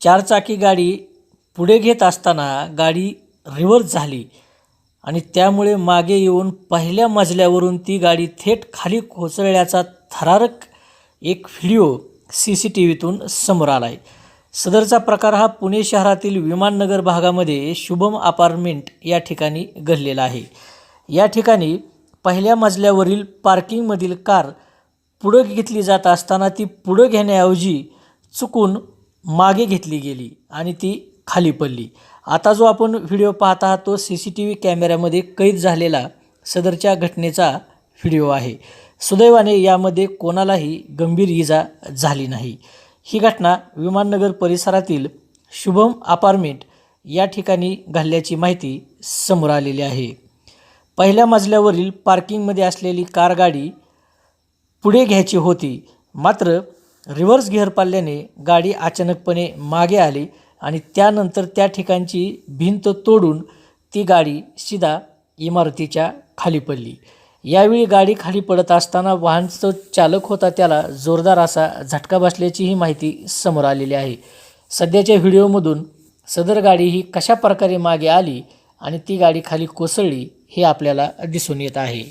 चारचाकी गाडी पुढे घेत असताना गाडी रिव्हर्स झाली. आणि त्यामुळे मागे येऊन पहिल्या मजल्यावरून ती गाडी थेट खाली कोसळल्याचा थरारक एक व्हिडिओ सी सी टी व्हीतून समोर आला आहे सदरचा प्रकार हा पुणे शहरातील विमाननगर भागामध्ये शुभम अपार्टमेंट या ठिकाणी घडलेला आहे. या ठिकाणी पहिल्या मजल्यावरील पार्किंगमधील कार पुढं घेतली जात असताना ती पुढं घेण्याऐवजी चुकून मागे घेतली गेली आणि ती खाली पडली. आता जो आपण व्हिडिओ पाहत आहात तो सी सी टी व्ही कॅमेऱ्यामध्ये कैद झालेला सदरच्या घटनेचा व्हिडिओ आहे. सुदैवाने यामध्ये कोणालाही गंभीर इजा झाली नाही. ही घटना विमाननगर परिसरातील शुभम अपार्टमेंट या ठिकाणी घडल्याची माहिती समोर आलेली आहे. पहिल्या मजल्यावरील पार्किंगमध्ये असलेली कार गाडी पुढे घ्यायची होती. मात्र रिव्हर्स गिअर पाडल्याने गाडी अचानकपणे मागे आली आणि त्यानंतर त्या ठिकाणची भिंत तोडून ती गाडी सीधा इमारतीच्या खाली पडली. यावेळी गाडी खाली पडत असताना वाहनचं चालक होता त्याला जोरदार असा झटका बसल्याचीही माहिती समोर आलेली आहे. सध्याच्या व्हिडिओमधून सदर गाडी ही कशा प्रकारे मागे आली आणि ती गाडी खाली कोसळली हे आपल्याला दिसून येत आहे.